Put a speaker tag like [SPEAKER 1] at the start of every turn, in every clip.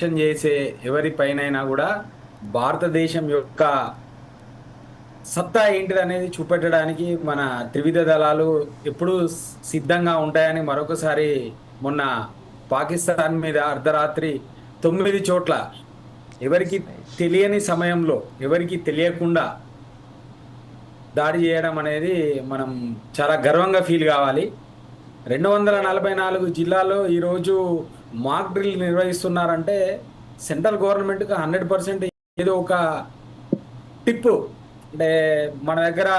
[SPEAKER 1] Question చేసే ఎవరిపైనైనా కూడా భారతదేశం యొక్క సత్తా ఏంటిది అనేది చూపెట్టడానికి మన త్రివిధ దళాలు ఎప్పుడూ సిద్ధంగా ఉంటాయని మరొకసారి మొన్న పాకిస్తాన్ మీద అర్ధరాత్రి తొమ్మిది చోట్ల ఎవరికి తెలియని సమయంలో ఎవరికి తెలియకుండా దాడి చేయడం అనేది మనం చాలా గర్వంగా ఫీల్ కావాలి. రెండు వందల నలభై నాలుగు జిల్లాల్లో ఈరోజు మాక్ డ్రిల్ నిర్వహిస్తున్నారంటే సెంట్రల్ గవర్నమెంట్కి హండ్రెడ్ పర్సెంట్ ఏదో ఒక టిప్ అంటే మన దగ్గర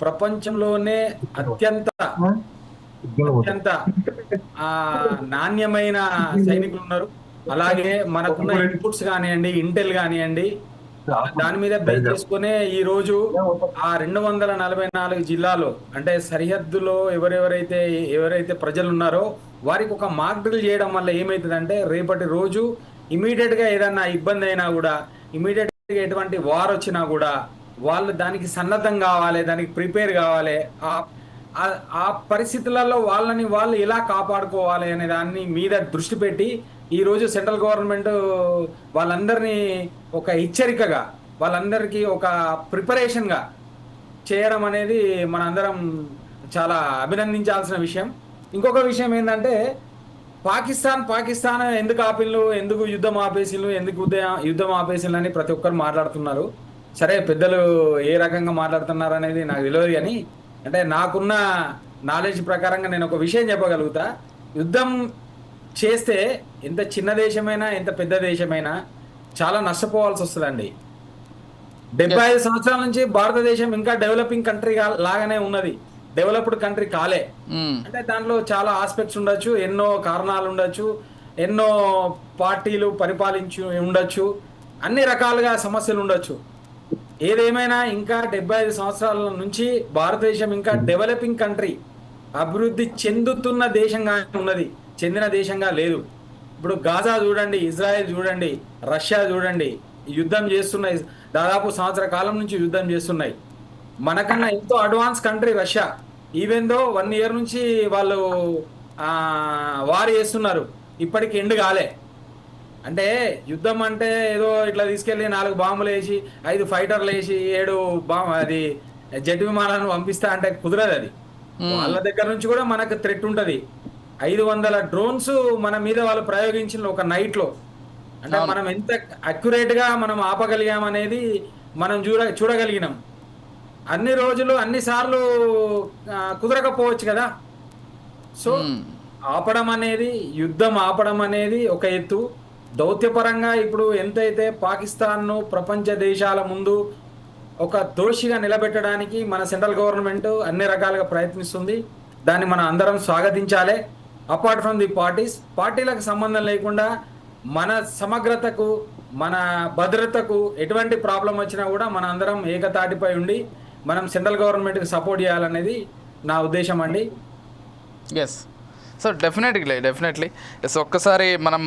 [SPEAKER 1] ప్రపంచంలోనే అత్యంత అత్యంత నాణ్యమైన సైనికులు ఉన్నారు అలాగే మనకున్న ఇన్పుట్స్ కానివ్వండి ఇంటెల్ కానివ్వండి దాని మీద బేస్ చేసుకునే ఈ రోజు ఆ రెండు వందల నలభై నాలుగు జిల్లాలో అంటే సరిహద్దులో ఎవరెవరైతే ఎవరైతే ప్రజలు ఉన్నారో వారికి ఒక మాక్ డ్రిల్ చేయడం వల్ల ఏమవుతుందంటే రేపటి రోజు ఇమీడియట్గా ఏదన్నా ఇబ్బంది అయినా కూడా ఇమీడియట్గా ఎటువంటి వార్ వచ్చినా కూడా వాళ్ళు దానికి సన్నద్ధం కావాలి దానికి ప్రిపేర్ కావాలి. ఆ- పరిస్థితులలో వాళ్ళని వాళ్ళు ఎలా కాపాడుకోవాలి అనే దాన్ని మీద దృష్టి పెట్టి ఈ రోజు సెంట్రల్ గవర్నమెంట్ వాళ్ళందరినీ ఒక హెచ్చరికగా వాళ్ళందరికీ ఒక ప్రిపరేషన్గా చేయడం అనేది మనందరం చాలా అభినందించాల్సిన విషయం. ఇంకొక విషయం ఏంటంటే పాకిస్తాన్ పాకిస్తాన్ ఎందుకు ఆపిల్లు ఎందుకు యుద్ధం ఆపేసిల్లు ఎందుకు యుద్ధం ఆపేసిల్లు అని ప్రతి ఒక్కరు మాట్లాడుతున్నారు. సరే పెద్దలు ఏ రకంగా మాట్లాడుతున్నారు అనేది నాకు తెలియదు కానీ అంటే నాకున్న నాలెడ్జ్ ప్రకారంగా నేను ఒక విషయం చెప్పగలుగుతా. యుద్ధం చేస్తే ఎంత చిన్న దేశమైనా ఎంత పెద్ద దేశమైనా చాలా నష్టపోవాల్సి వస్తుందండి. డెబ్బై ఐదు సంవత్సరాల నుంచి భారతదేశం ఇంకా డెవలపింగ్ కంట్రీ లాగానే ఉన్నది. డెవలప్డ్ కంట్రీ కాలే.
[SPEAKER 2] మ్మ్.
[SPEAKER 1] అంటే దాంట్లో చాలా ఆస్పెక్ట్స్ ఉండొచ్చు. ఎన్నో కారణాలు ఉండొచ్చు. ఎన్నో పార్టీలు పరిపాలించు ఉండొచ్చు. అన్ని రకాలుగా సమస్యలు ఉండొచ్చు. ఏదేమైనా ఇంకా డెబ్బై ఐదు సంవత్సరాల నుంచి భారతదేశం ఇంకా డెవలపింగ్ కంట్రీ అభివృద్ధి చెందుతున్న దేశంగా ఉన్నది. చెందిన దేశంగా లేదు. ఇప్పుడు గాజా చూడండి ఇజ్రాయెల్ చూడండి రష్యా చూడండి యుద్ధం చేస్తున్నాయి దాదాపు సంవత్సర కాలం నుంచి యుద్ధం చేస్తున్నాయి. మనకన్నా ఎంతో advance country Russia. Even though one year నుంచి వాళ్ళు ఆ, వార్ చేస్తున్నారు. ఇప్పటికి ఎండ్ కాలే. అంటే యుద్ధం అంటే ఏదో ఇట్లా తీసుకెళ్ళి నాలుగు బాంబులు వేసి ఐదు ఫైటర్లు వేసి ఏడు బాంబు అది జెట్ విమానాలను పంపిస్తా అంటే కుదరదు అది. వాళ్ళ దగ్గర నుంచి కూడా మనకు థ్రెట్ ఉంటది. ఐదు వందల డ్రోన్స్ మన మీద వాళ్ళు ప్రయోగించిన ఒక నైట్లో అంటే మనం ఎంత అక్యురేట్గా మనం ఆపగలిగాం అనేది మనం చూడ చూడగలిగినాం. అన్ని రోజులు అన్ని సార్లు కుదరకపోవచ్చు కదా. సో ఆపడం అనేది యుద్ధం ఆపడం అనేది ఒక ఎత్తు. దౌత్యపరంగా ఇప్పుడు ఎంతైతే పాకిస్తాన్ను ప్రపంచ దేశాల ముందు ఒక దోషిగా నిలబెట్టడానికి మన సెంట్రల్ గవర్నమెంట్ అన్ని రకాలుగా ప్రయత్నిస్తుంది. దాన్ని మనం అందరం స్వాగతించాలి. అపార్ట్ ఫ్రమ్ ది పార్టీస్ పార్టీలకు సంబంధం లేకుండా మన సమగ్రతకు మన భద్రతకు ఎటువంటి ప్రాబ్లం వచ్చినా కూడా మన అందరం ఏకతాటిపై ఉండి మనం సెంట్రల్ గవర్నమెంట్కి సపోర్ట్ చేయాలనేది నా ఉద్దేశం అండి.
[SPEAKER 2] Yes so definitely definitely yes ఒక్కసారి మనం